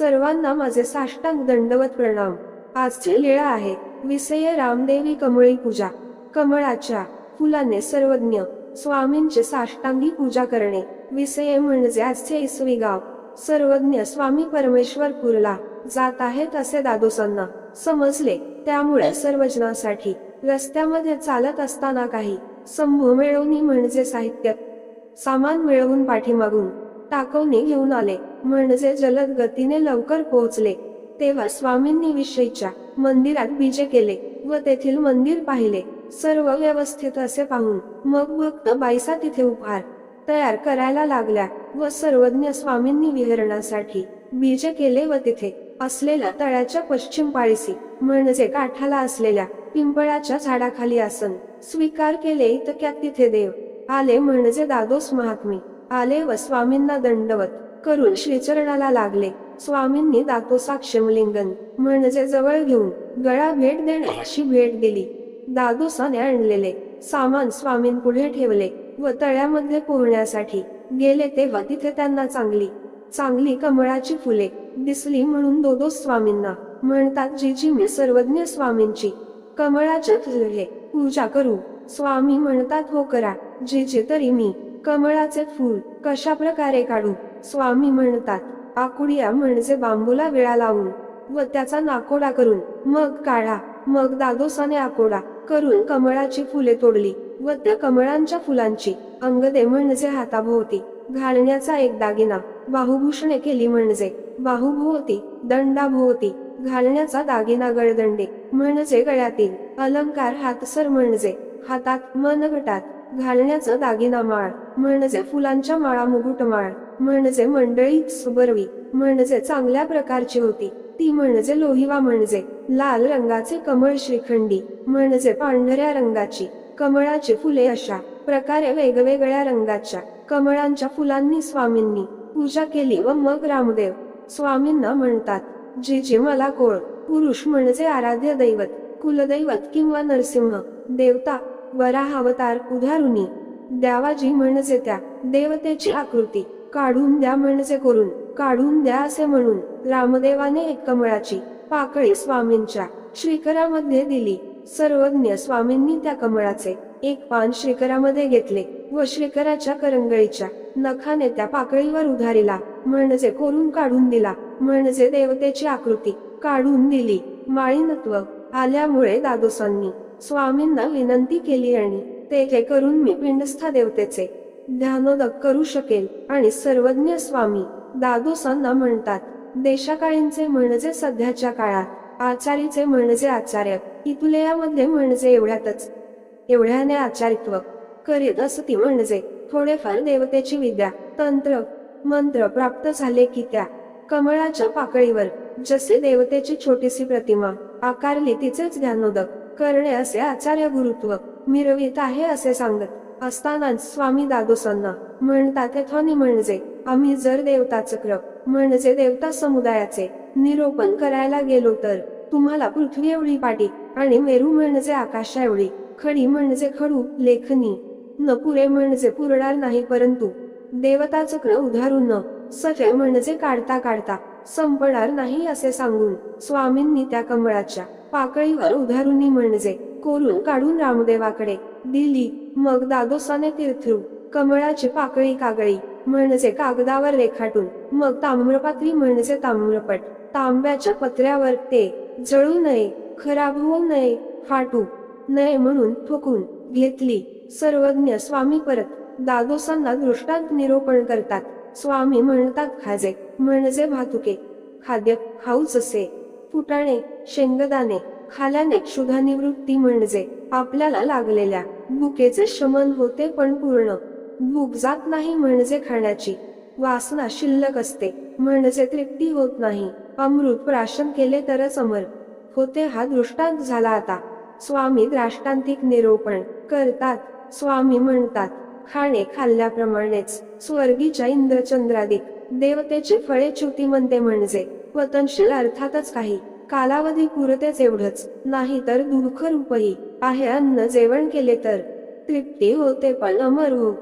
सर्वांना माझे साष्टांग दंडवत प्रणाम. आजची लीळा आहे विषय रामदेवी कमळी पूजा. कमळाच्या फुलाने सर्वज्ञ स्वामींचे साष्टांगी पूजा करणे. विषय म्हणजे आजचे इसवी गाव. सर्वज्ञ स्वामी परमेश्वर पुरला. जात आहेत असे दादोसांना समजले. त्यामुळे सर्वजनासाठी रस्त्यामध्ये चालत असताना काही संभू मिळवणी म्हणजे साहित्य. सामान मिळवून पाठीमागून टाकवणी घेऊन आले. म्हणजे जलद गतीने लवकर पोहोचले. तेव्हा स्वामींनी विषयीच्या मंदिरात बीजे केले व तेथील मंदिर पाहिले. सर्व व्यवस्थित असे पाहून मग भक्त बाईसा तिथे उपहार तयार करायला लागल्या व सर्वज्ञ स्वामींनी विहरणासाठी बीजे केले व तिथे असलेल्या तळ्याच्या पश्चिम पाळीसी म्हणजे काठाला असलेल्या पिंपळाच्या झाडाखाली आसन स्वीकार केले इतक्यात तिथे देव आले म्हणजे दादोस महात्मी. आले व स्वामींना दंडवत करून श्रीचरणाला लागले. स्वामींनी दातोसा क्षमलिंगन म्हणजे जवळ घेऊन गळा भेट देणे अशी भेट दिली. दादोसाने आणलेले सामान स्वामींपुढे ठेवले व तळ्यामध्ये पोहण्यासाठी गेले तेव्हा तिथे त्यांना चांगली चांगली कमळाची फुले दिसली म्हणून दोदोस स्वामींना म्हणतात जीजी मी सर्वज्ञ स्वामींची कमळाच्या फुले पूजा करू. स्वामी म्हणतात हो करा. जीजे तरी मी कमळाचे फूल कशा प्रकारे काढू? स्वामी म्हणतात आकुडिया म्हणजे बांबूला वेळा लावून व त्याचा नाकोडा करून मग काढा मग दादोसाने आकोडा करून कमळाची फुले तोडली व त्या कमळांच्या फुलांची अंगदे म्हणजे हाताभोवती घालण्याचा एक दागिना बाहुभूषणे केली म्हणजे बाहुभोवती दंडाभोवती घालण्याचा दागिना गळदंडे म्हणजे गळ्यातील अलंकार हातसर म्हणजे हातात मनगटात घालण्याचं दागिना माळ म्हणजे फुलांच्या माळा मुगुट माळ म्हणजे मंडळी सुबरवी म्हणजे चांगल्या प्रकारची होती. ती म्हणजे लोहिवा म्हणजे लाल रंगाचे कमळ श्रीखंडी म्हणजे पांढऱ्या रंगाची कमळाची फुले अशा प्रकारे वेगवेगळ्या रंगाच्या कमळांच्या फुलांनी स्वामींनी पूजा केली व मग रामदेव स्वामींना म्हणतात जे जे मला कोळ पुरुष म्हणजे आराध्य दैवत कुलदैवत किंवा नरसिंह देवता वराहावतार उधारुनी द्यावाजी म्हणजे त्या देवतेची आकृती काढून द्या म्हणजे करून काढून द्या असे म्हणून रामदेवाने एक कमळाची पाकळी स्वामींच्या श्रीकरामध्ये दिली. सर्वज्ञ स्वामींनी त्या कमळाचे एक पान श्रीकरामध्ये घेतले व श्रीकराच्या करंगळीच्या नखाने त्या पाकळीवर उधारिला. म्हणजे कोरून काढून दिला. म्हणजे देवतेची आकृती काढून दिली. माळीनत्व आल्यामुळे दादोसांनी स्वामींना विनंती केली आणि ते हे करून मी पिंडस्था देवतेचे ध्यानोदक करू शकेल आणि सर्वज्ञ स्वामी दादोसांना म्हणतात देशाकाळींचे म्हणजे सध्याच्या काळात आचारीचे म्हणजे आचार्य इतुलयामध्ये म्हणजे एवढ्यातच एवढ्याने आचारित्व करीत असती म्हणजे थोडेफार देवतेची विद्या तंत्र मंत्र प्राप्त झाले की त्या कमळाच्या पाकळीवर जसे देवतेची छोटीशी प्रतिमा आकारली तिचेच ध्यानोदक करणे असे आचार्य गुरुत्व मिरवित आहे असे सांगत असतानाच स्वामी दादोसांना म्हणतात थॉनी म्हणजे आम्ही जर देवता चक्र म्हणजे देवता समुदायाचे निरोपण करायला गेलो तर तुम्हाला पृथ्वी एवढी पाटी आणि मेरू म्हणजे आकाशा एवढी खडी म्हणजे खडू लेखनी न पुरे म्हणजे पुरणार नाही परंतु देवता चक्र उधारून न सफे म्हणजे काढता काढता संपणार नाही असे सांगून स्वामींनी त्या कमळाच्या पाकळीवर उधारुनी म्हणजे कोरून काढून रामदेवाकडे दिली. मग दादोसाने तीर्थरू कमळाची पाकळी कागळी म्हणजे कागदावर रेखाटून मग ताम्रपात्री म्हणजे ताम्रपट तांब्याच्या पत्र्यावर ते जळू नये खराब होऊ नये फाटू नये म्हणून ठोकून घेतली. सर्वज्ञ स्वामी परत दादोसांना दृष्टांत निरोपण करतात. स्वामी म्हणतात खाजे म्हणजे भातुके खाद्य खाऊच असे. फुटाणे शेंगदाणे खाल्याने क्षुधानिवृत्ती म्हणजे आपल्याला लागलेल्या भुकेचे शमन होते पण पूर्ण. भूक जात नाही म्हणजे खाण्याची वासना शिल्लक असते म्हणजे तृप्ती होत नाही. अमृत प्राशन केले तरच अमर होते हा दृष्टांत झाला आता. स्वामी द्राष्टांतिक निरोपण करतात. स्वामी म्हणतात खाणे खाल्ल्याप्रमाणेच स्वर्गीच्या इंद्रचंद्रादिक देवतेचे फळे च्युती म्हणते म्हणजे पतनशील अर्थातच काही. कालावधी पुरतेच एवढंच. नाही तर दुःख रूपही आहे अन्न जेवण केले तर तृप्ती होते पण अमर हो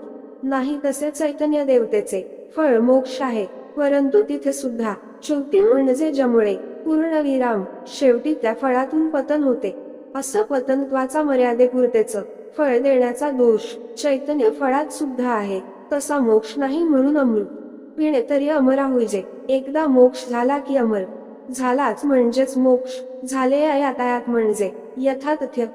नाही तसे चैतन्य देवतेचे फळ मोक्ष आहे. परंतु तिथे सुद्धा च्युती म्हणजे जमुळे पूर्णविराम शेवटी त्या फळातून पतन होते. असं पतनत्वाचा मर्यादेपुरतेच फळ देण्याचा दोष. चैतन्य फळात सुद्धा आहे. तसा मोक्ष नाही म्हणून अमृत. पिणे तरी अमरा होईजे एकदा मोक्ष झाला की अमर. झालाच म्हणजेच मोक्ष. झाले या यातायात म्हणजे. यथातथ्य.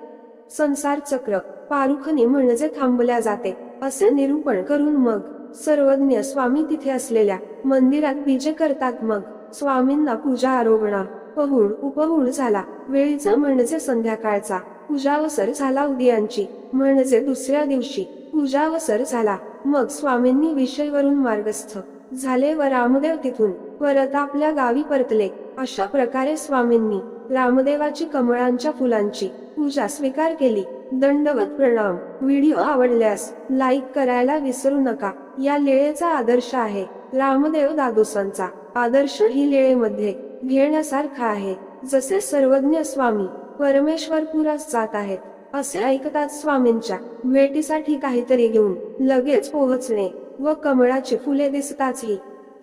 संसार चक्र. पारुखनी म्हणजे थांबल्या जाते. असे निरूपण करून मग. सर्वज्ञ स्वामी तिथे असलेल्या मंदिरात बीजे करतात मग. स्वामींना पूजा आरोगणा. पहुड उपहुड झाला. वेळीचा म्हणजे संध्याकाळचा. पूजावसर झाला उदयांची म्हणजे दुसऱ्या दिवशी. पूजावसर झाला. मग स्वामींनी विषयवरून मार्गस्थ झाले व रामदेव तिथून परत आपल्या गावी परतले. अशा प्रकारे स्वामींनी रामदेवाची कमळांच्या फुलांची पूजा स्वीकार केली. दंडवत प्रणाम. व्हिडिओ आवडल्यास लाईक करायला विसरू नका. या लेळेचा आदर्श आहे. रामदेव दादोसांचा आदर्श ही लेळेमध्ये घेण्यासारखा आहे. जसे सर्वज्ञ स्वामी परमेश्वरपुरास जात आहेत असे ऐकतात स्वामींच्या. भेटीसाठी काहीतरी घेऊन लगेच पोहोचणे व कमळाची फुले दिसताच ही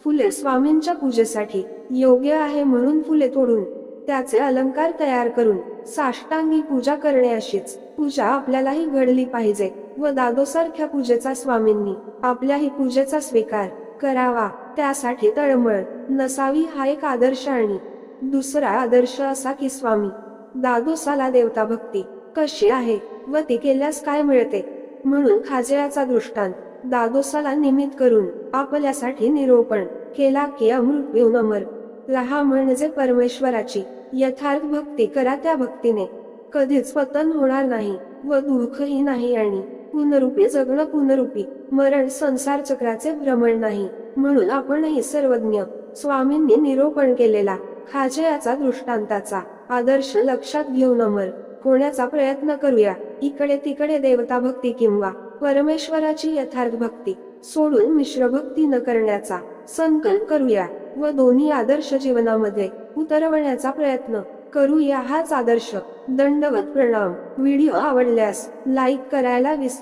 फुले स्वामींच्या पूजेसाठी योग्य आहे म्हणून फुले तोडून त्याचे अलंकार तयार करून साष्टांगी पूजा करणे अशीच. पूजा आपल्यालाही घडली पाहिजे व दादोसारख्या पूजेचा स्वामींनी आपल्याही पूजेचा स्वीकार करावा त्यासाठी तळमळ नसावी हा एक आदर्श आणि दुसरा आदर्श असा की स्वामी दादोसाला देवता भक्ती कशी आहे व ती केल्यास काय मिळते? म्हणून खाजयाचा दृष्टांत दादोसाला निमित्त करून आपल्यासाठी निरोपण केला की अमृत पिऊन अमर. रहा म्हणजे परमेश्वराची यथार्थ भक्ती करा त्या भक्तीने. कधीच पतन होणार नाही व दुःखही नाही आणि पुनरुपी जगणं पुनरुपी मरण संसार चक्राचे भ्रमण नाही. म्हणून आपणही सर्वज्ञ स्वामींनी निरोपण केलेला खाजयाचा दृष्टांताचा आदर्श लक्षात घेऊन अमल होण्याचा प्रयत्न करूया. इकडे तिकडे देवता भक्ती किंवा परमेश्वराची यथार्थ भक्ती. सोडून मिश्र भक्ती न करण्याचा संकल्प करूया व दोन्ही आदर्श जीवनामध्ये उतरवण्याचा प्रयत्न करूया हाच आदर्श. दंडवत प्रणाम. व्हिडिओ आवडल्यास लाईक करायला विस